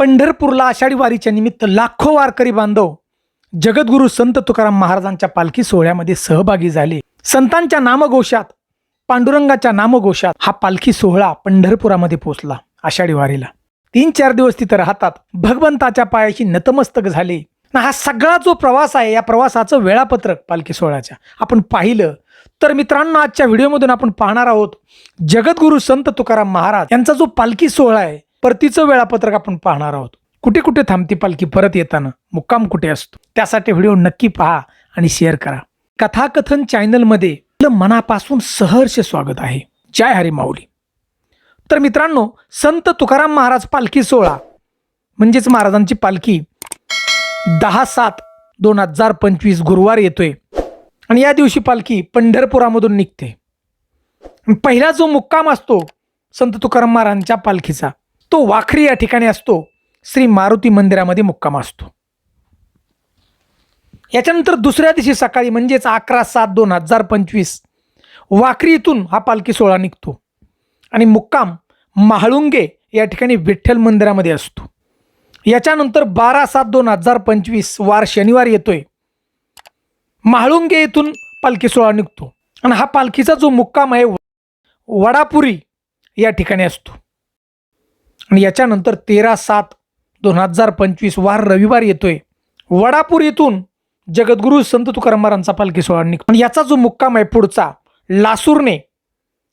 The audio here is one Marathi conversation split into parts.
पंढरपूरला आषाढी वारीच्या निमित्त लाखो वारकरी बांधव जगद्गुरू संत तुकाराम महाराजांच्या पालखी सोहळ्यामध्ये सहभागी झाले. संतांच्या नामघोषात पांडुरंगाच्या नामघोषात हा पालखी सोहळा पंढरपुरामध्ये पोहोचला आषाढी वारीला. तीन चार दिवस तिथं राहतात भगवंताच्या पायाशी नतमस्तक झाले. ना हा सगळा जो प्रवास आहे या प्रवासाचं वेळापत्रक पालखी सोहळ्याच्या. आपण पाहिलं तर मित्रांनो आजच्या व्हिडिओमधून आपण पाहणार आहोत जगद्गुरू संत तुकाराम महाराज यांचा जो पालखी सोहळा आहे परतीचं वेळापत्रक आपण पाहणार आहोत. कुठे कुठे थांबती पालखी परत येताना मुक्काम कुठे असतो? त्यासाठी व्हिडिओ नक्की पहा आणि शेअर करा. कथाकथन चॅनलमध्ये आपलं मनापासून सहर्ष स्वागत आहे. जय हरी माऊली. तर मित्रांनो संत तुकाराम महाराज पालखी सोहळा म्हणजेच महाराजांची पालखी दहा सात दोन हजार पंचवीस गुरुवार येतोय. आणि या दिवशी पालखी पंढरपुरामधून निघते. पहिला जो मुक्काम असतो संत तुकाराम महाराजांच्या पालखीचा तो वाखरी या ठिकाणी असतो. श्री मारुती मंदिरामध्ये मुक्काम असतो. याच्यानंतर दुसऱ्या दिवशी सकाळी म्हणजेच अकरा सात दोन हजार पंचवीस वाखरी इथून हा पालखी सोहळा निघतो. आणि मुक्काम महाळुंगे या ठिकाणी विठ्ठल मंदिरामध्ये असतो. याच्यानंतर बारा सात दोन हजार पंचवीस वार शनिवार येतोय. महाळुंगे येथून पालखी सोहळा निघतो. आणि हा पालखीचा जो मुक्काम आहे वडापुरी या ठिकाणी असतो. आणि याच्यानंतर तेरा सात दोन हजार पंचवीस वार रविवार येतोय. वडापूर येथून जगद्गुरू संत तुकाराम महाराजांचा पालखी सोहळा निघतो. आणि याचा जो मुक्काम आहे पुढचा लासूरने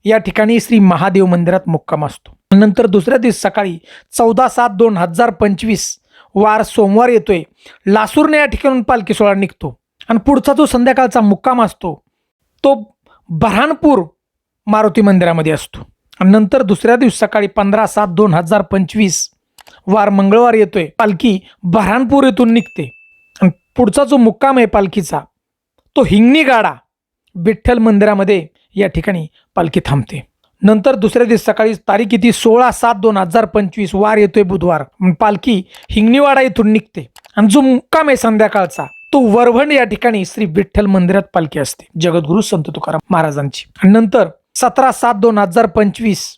या ठिकाणी श्री महादेव मंदिरात मुक्काम असतो. नंतर दुसऱ्या दिवस सकाळी चौदा सात दोन हजार पंचवीस वार सोमवार येतोय. लासूरने या ठिकाणून पालखी सोहळा निघतो. आणि पुढचा जो संध्याकाळचा मुक्काम असतो तो बऱ्हाणपूर मारुती मंदिरामध्ये असतो. आणि नंतर दुसऱ्या दिवस सकाळी पंधरा सात दोन हजार पंचवीस वार मंगळवार येतोय. पालखी बऱ्हाणपूर येथून निघते. आणि पुढचा जो मुक्काम आहे पालखीचा तो हिंगणी गाडा विठ्ठल मंदिरामध्ये या ठिकाणी पालखी थांबते. नंतर दुसऱ्या दिवस सकाळी तारीख किती? सोळा सात दोन हजार पंचवीस वार येतोय बुधवार. पालखी हिंगणीवाडा येथून निघते. आणि जो मुक्काम आहे संध्याकाळचा तो वरवंड या ठिकाणी श्री विठ्ठल मंदिरात पालखी असते. जगद्गुरु संत तुकाराम महाराजांची. आणि नंतर सतरा सात दोन हजार पंचवीस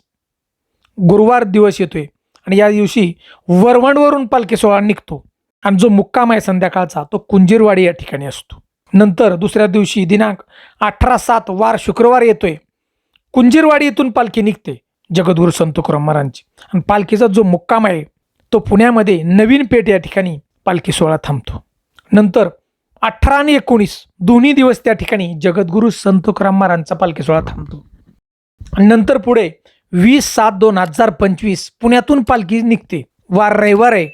गुरुवार दिवस येतोय. आणि या दिवशी वरवंडवरून पालखी सोहळा निघतो. आणि जो मुक्काम आहे संध्याकाळचा तो कुंजीरवाडी या ठिकाणी असतो. नंतर दुसऱ्या दिवशी दिनांक अठरा सात वार शुक्रवार येतोय. कुंजीरवाडी येथून पालखी निघते जगद्गुरू संत तुकाराम महाराजांची. आणि पालखीचा जो मुक्काम आहे तो पुण्यामध्ये नवीन पेठ या ठिकाणी पालखी सोहळा थांबतो. नंतर अठरा आणि एकोणीस दोन्ही दिवस त्या ठिकाणी जगद्गुरू संत तुकाराम महाराजांचा पालखी सोहळा थांबतो. नंतर पुढे वीस सात दोन हजार पंचवीस पुण्यातून पालखी निघते. वार रविवार आहे.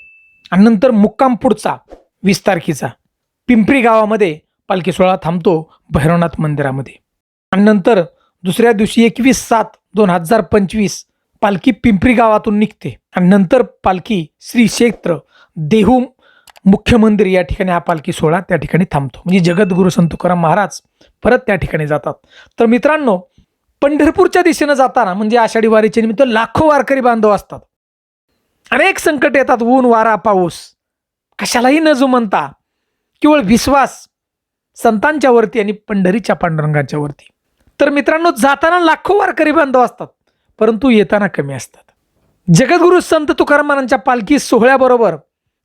आणि नंतर मुक्काम पुढचा वीस तारखेचा. पिंपरी गावामध्ये पालखी सोहळा थांबतो भैरवनाथ मंदिरामध्ये. आणि नंतर दुसऱ्या दिवशी एकवीस सात दोन हजार पंचवीस पालखी पिंपरी गावातून निघते. आणि नंतर पालखी श्री क्षेत्र देहू मुख्य मंदिर या ठिकाणी हा पालखी सोहळा त्या ठिकाणी थांबतो. म्हणजे जगद्गुरू संत तुकाराम महाराज परत त्या ठिकाणी जातात. तर मित्रांनो पंढरपूरच्या दिशेनं जाताना म्हणजे आषाढी वारीच्या निमित्त लाखो वारकरी बांधव असतात. अनेक संकट येतात ऊन वारा पाऊस. कशालाही न जुमनता केवळ विश्वास संतांच्या वरती आणि पंढरीच्या पांडुरंगाच्या वरती. तर मित्रांनो जाताना लाखो वारकरी बांधव असतात परंतु येताना कमी असतात. जगद्गुरू संत तुकारामांच्या पालखी सोहळ्याबरोबर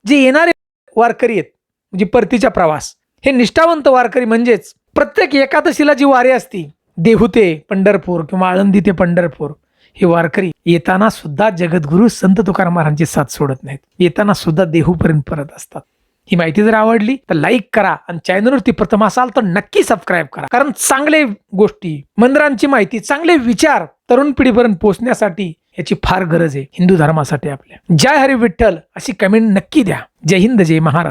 जे येणारे वारकरी आहेत म्हणजे परतीचा प्रवास हे निष्ठावंत वारकरी म्हणजेच प्रत्येक एकादशीला जी वारी असती देहू ते पंढरपूर किंवा आळंदी ते पंढरपूर हे वारकरी येताना सुद्धा जगद्गुरू संत तुकाराम महाराजांची साथ सोडत नाहीत. येताना सुद्धा देहूपर्यंत परत असतात. ही माहिती जर आवडली तर लाईक करा आणि चॅनलवरती प्रथम असाल तर नक्की सबस्क्राईब करा. कारण चांगले गोष्टी मंदिरांची माहिती चांगले विचार तरुण पिढीपर्यंत पोहोचण्यासाठी याची फार गरज आहे. हिंदू धर्मासाठी आपल्या. जय हरी विठ्ठल अशी कमेंट नक्की द्या. जय हिंद जय महाराष्ट्र.